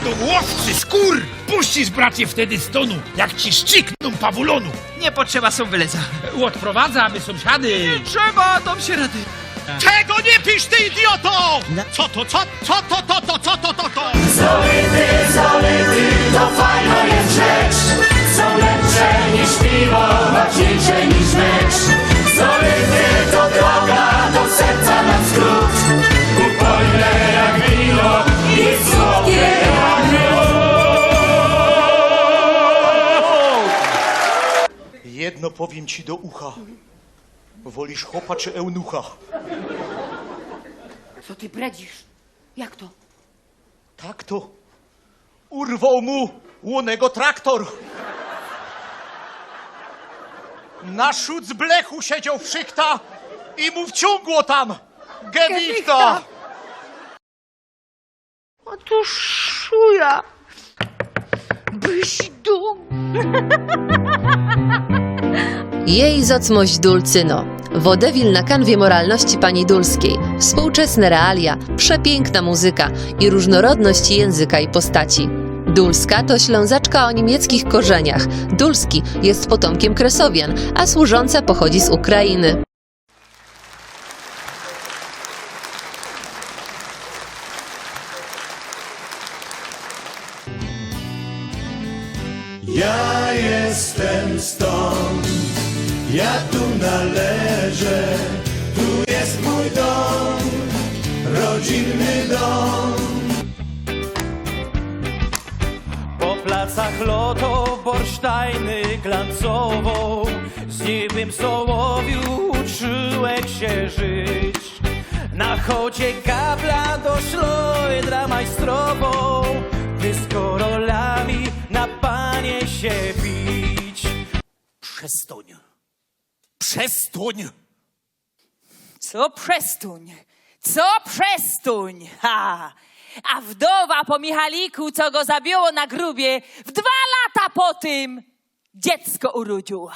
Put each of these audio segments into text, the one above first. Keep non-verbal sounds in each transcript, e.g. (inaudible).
przyjadą łowcy skór! Puścisz, bracie, wtedy stonu, jak ci szczykną pawulonu! Nie potrzeba są wyleza. Odprowadza, aby sąsiady... Trzeba, dom się rady. Czego nie pisz, ty idioto? Co to, co, co to, to, to, co to, to, to? Solity, solity, to fajna jest rzecz Są lepsze niż piwo, ważniejsze niż mecz Solity Jedno powiem ci do ucha. Wolisz chopa czy eunucha? Co ty bredzisz? Jak to? Tak to. Urwał mu łonego traktor. Na szut blechu siedział wszykta i mu wciągło tam gewichta. Otóż szuja. Byś dum. (laughs) Jej zacmość Dulcyno. Wodewil na kanwie moralności pani Dulskiej. Współczesne realia, przepiękna muzyka i różnorodność języka i postaci. Dulska to ślązaczka o niemieckich korzeniach. Dulski jest potomkiem Kresowian, a służąca pochodzi z Ukrainy. Ja jestem stąd, ja tu należę, tu jest mój dom, rodzinny dom. Po placach loto borsztajny glancową Z niebem sołowiu uczyłek się żyć. Na chodzie gabla do szlojdra majstrową Przestoń. Przestoń. Co przestuń? Co przestuń? Ha! A wdowa po Michaliku, co go zabiło na grubie, w dwa lata po tym dziecko urodziła.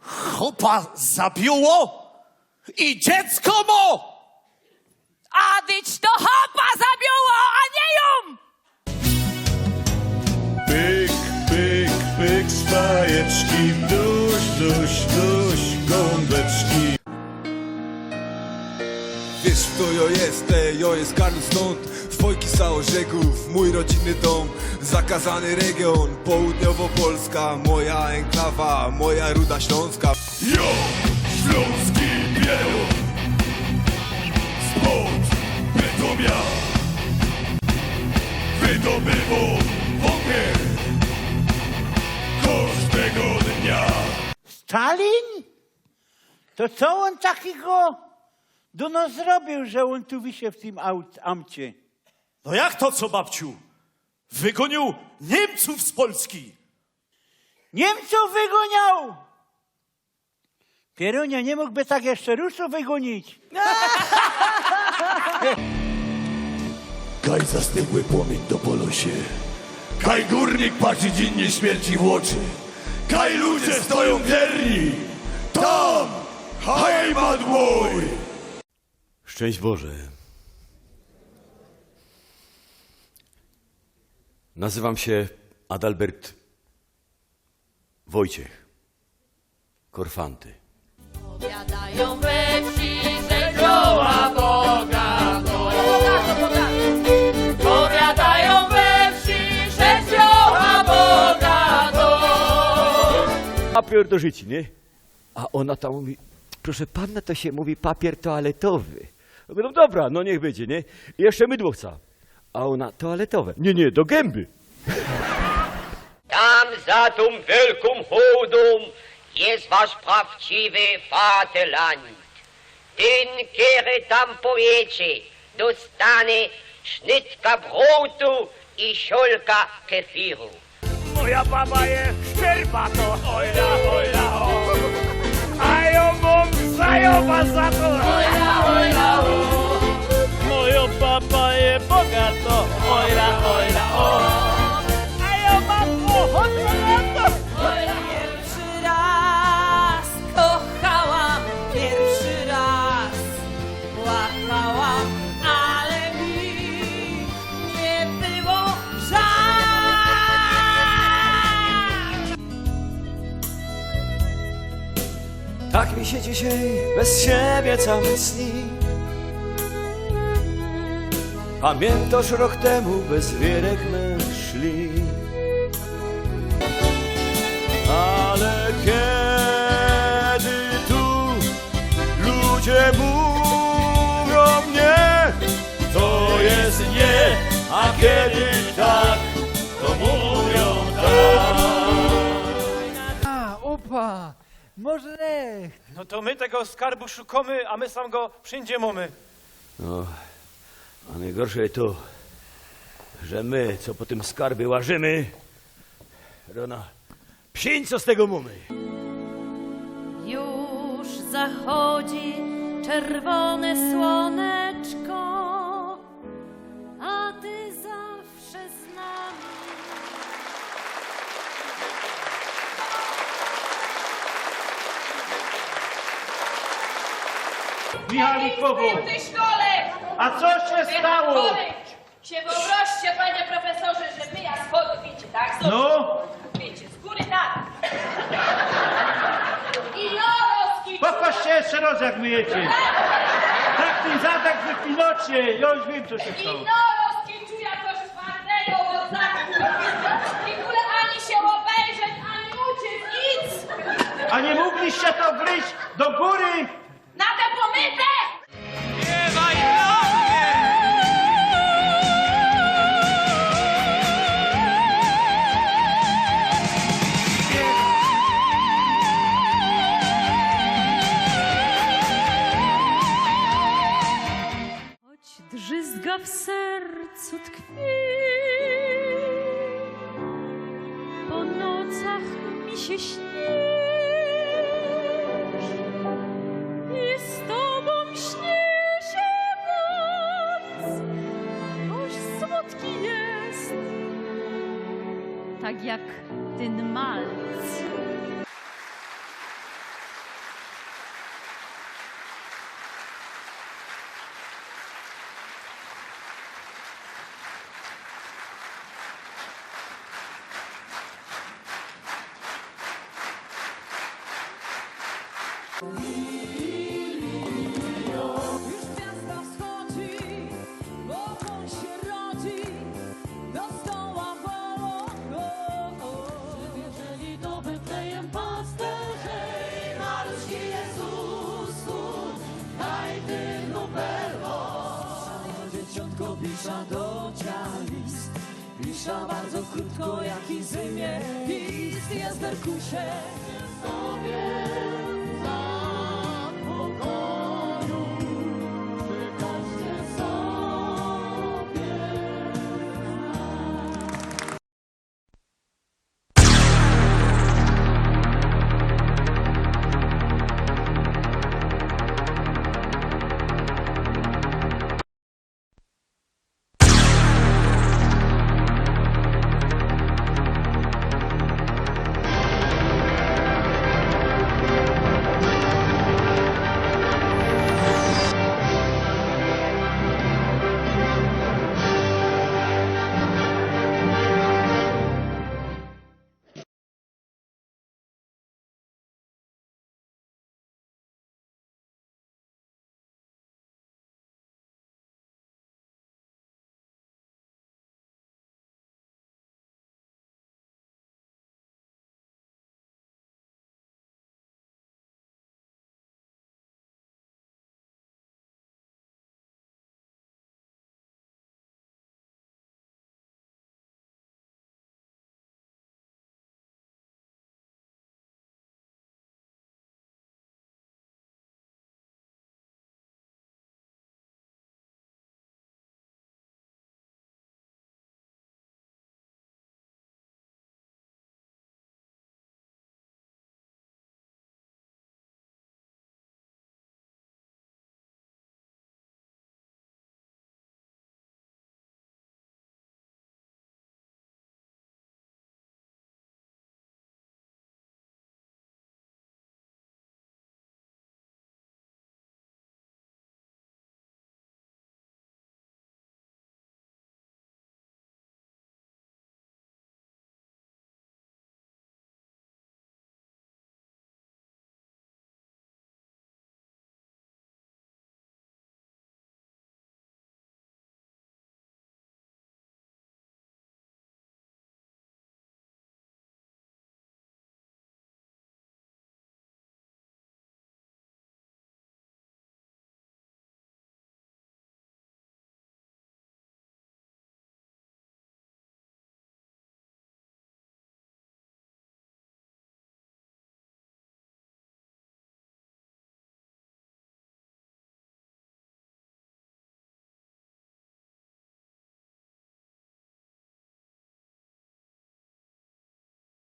Chopa zabiło i dziecko mo. A dyć to hopa zabiło, a nie ją! Pyk, pyk, pyk, spajeczki, duś, duś, duś, gąbeczki. Wiesz kto jo jest, jo jest Karl stąd Dwojki Sałorzegów, mój rodzinny dom Zakazany region, południowo-polska Moja enklawa, moja ruda śląska Jo, śląski bielo, spod Bytomia, wydobywał wągiel każdego dnia. Stalin? To co on takiego do nas zrobił, że on tu wisie w tym aut, amcie? No jak to co, babciu? Wygonił Niemców z Polski. Niemców wygoniał! Pierunia nie mógłby tak jeszcze Rusów wygonić. (laughs) Kaj zastygły płomień do polosie. Kaj górnik patrzy dziennie śmierci w oczy. Kaj ludzie stoją wierni. Tam hejmat mój. Szczęść Boże. Nazywam się Adalbert Wojciech Korfanty. Powiadają we wsi, Papier do? A ona tam mówi, proszę panna, to się mówi papier toaletowy. Ja mówię, No dobra, no niech będzie, nie? I jeszcze mydło chce. A ona, toaletowe. Nie, nie, do gęby. Tam za tą wielką hołdą jest wasz prawdziwy Vaterland. Ten, kiedy tam powiecie, dostanie sznytka brotu i siolka kefiru. Moja baba jest szczerbato, ojla, ojla, o. A ją mam zajoba za to. Ojla, ojla, o. Moja baba jest bogato, ojla, ojla, o. A ja mam ochotę się dzisiaj bez siebie cały sni. Pamiętasz rok temu bez wierek my szli. Ale kiedy tu ludzie mówią nie, to jest nie, a kiedy tak, może No to my tego skarbu szukamy, a my sam go wszędzie mamy. No, a najgorsze jest to, że my, co po tym skarbie łażymy, Rona, psiń co z tego mamy. Już zachodzi czerwone słoneczko, Michalikowo, W tej szkole! a co się stało? Się wyobraźcie, panie profesorze, że wy ja schody wiecie, tak? Schody. No, Wiecie, z góry na dół. I loroski pokaż się jeszcze raz jak myjecie. Tak ten zadek wypinocie, ja już wiem co się I stało. loroski czuja coś twardego od znaku. I w ogóle ani się obejrzeć, ani uciec, nic! A nie mogliście to wryć do góry? Po nocach mi się śnisz i z tobą śni się noc, choć słodki jest, tak jak ten malc. Pisza do list, pisza bardzo krótko, jak i zymie, list jest derkusie. Sobie